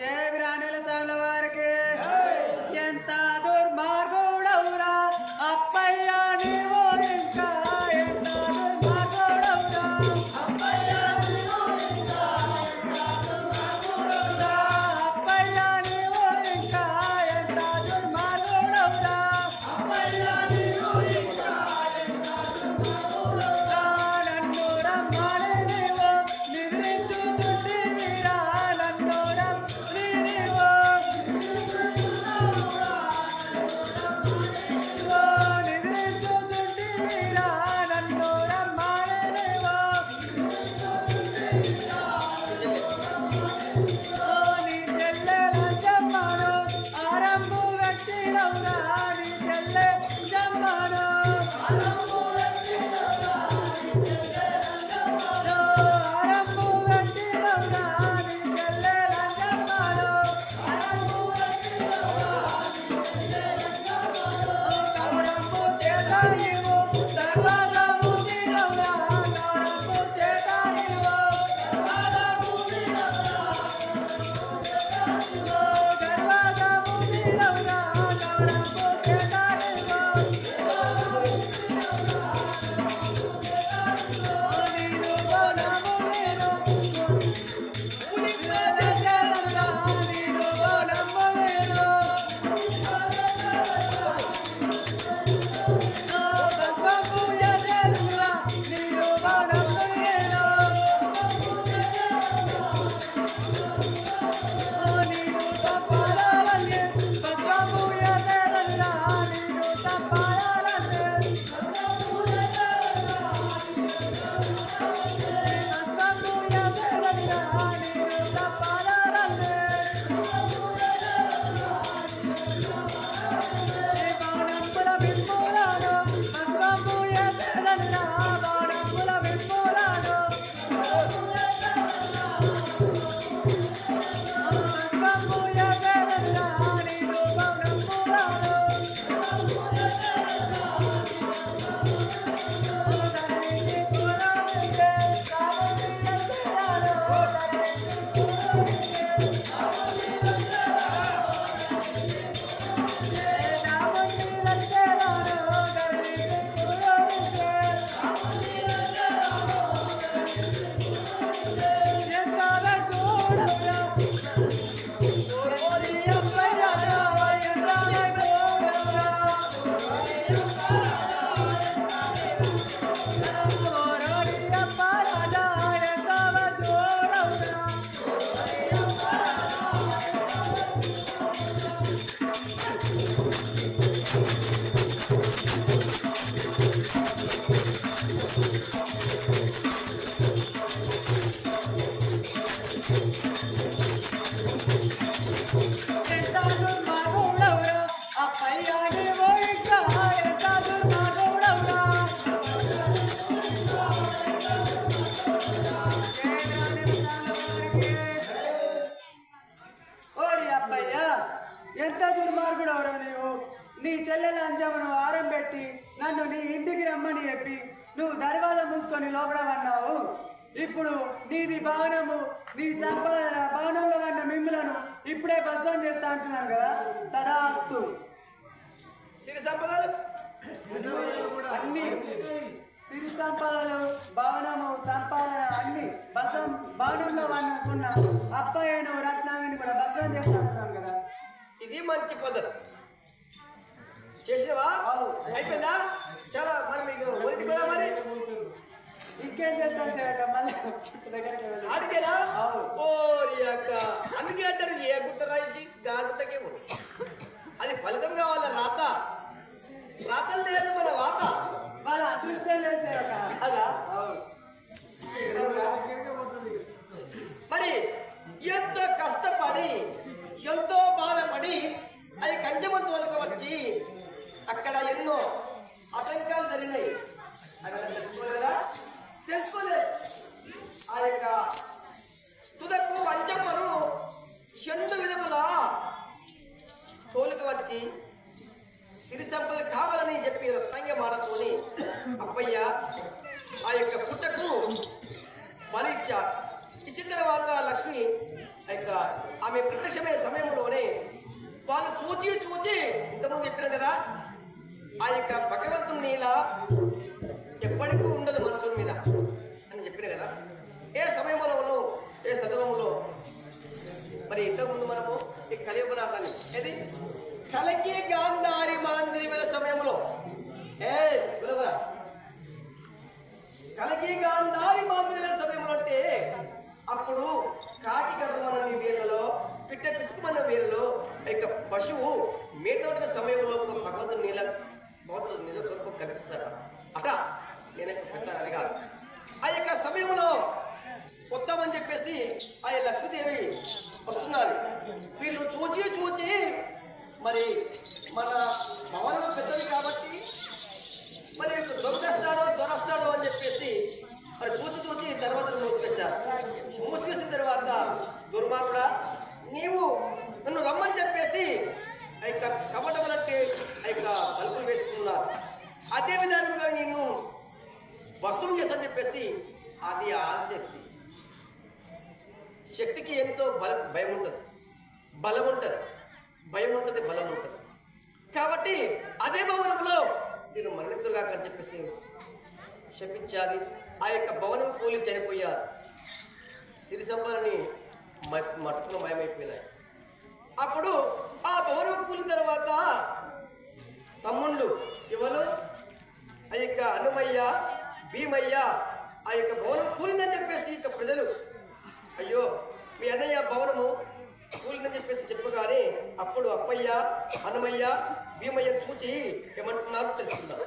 ചേരാനേല channel വാർക്ക് 그 どうぞ。ఎంత దుర్మార్గుడు అవరా నీవు? నీ చెల్లెల అంజమ్మను ఆరం పెట్టి నన్ను నీ ఇంటికి రమ్మని చెప్పి నువ్వు దర్వాజా మూసుకొని లోపడమన్నావు ఇప్పుడు నీది భవనము నీ సంపాదన భవనంలో ఉన్న మిమ్ములను ఇప్పుడే భస్మం చేస్తా అంటున్నాను కదా? తదాస్తు సిరి సంపదలు? అన్ని. సిరి సంపదలు భవనము సంపాదన అన్ని భస్మం భవనంలో వాళ్ళకున్న అప్పయ్యను రత్నాన్ని కూడా భస్మం చేస్తా అంటున్నాను కదా? ఇది మంచి పద్ధతి. చేసినవా? అయిపోయిందా? చాలా మరి మీకు ఒంటి కదా మరి ఇంకేం చేస్తాను సేవక మళ్ళీ దగ్గరికి వెళ్ళి అడిగేనా అవును. ఓరి అక్క. అందుకే అంటారు ఏ గుట్ట రాయించి మరి మన భవనం పెద్దది కాబట్టి మరి దొరికేస్తాడో దొరస్తాడో అని చెప్పేసి మరి చూసి చూసి తర్వాత మూసివేశారు. మూసివేసిన తర్వాత దుర్మార్గుడా నీవు నన్ను రమ్మని చెప్పేసి ఆ యొక్క కపటములంటే ఆ యొక్క తలుపులు వేసుకున్నారు. అదే విధానంగా నేను వస్తువు చేస్తాను చెప్పేసి అది ఆశక్తి శక్తికి ఎంతో బల భయం ఉంటుంది బలం ఉంటుంది భయం ఉంటుంది బలం ఉంటుంది కాబట్టి అదే భవనంలో నేను మరణితులుగా అని చెప్పేసి శపించాది ఆ యొక్క భవనం కూలి చనిపోయారు. సిరి సంపదని మట్టుకుని భయమైపోయినాయి అప్పుడు ఆ భవనం కూలిన తర్వాత తమ్ముళ్ళు ఎవరు? ఆ యొక్క అనుమయ్య భీమయ్య ఆ యొక్క భవనం కూలిందని చెప్పేసి ఇక ప్రజలు అయ్యో మీ అన్నయ్య భవనము కూలిందని చెప్పేసి చెప్పగానే అప్పుడు అప్పయ్య అనమయ్య భీమయ్య చూచి ఏమంటున్నారో తెలుసుకున్నారు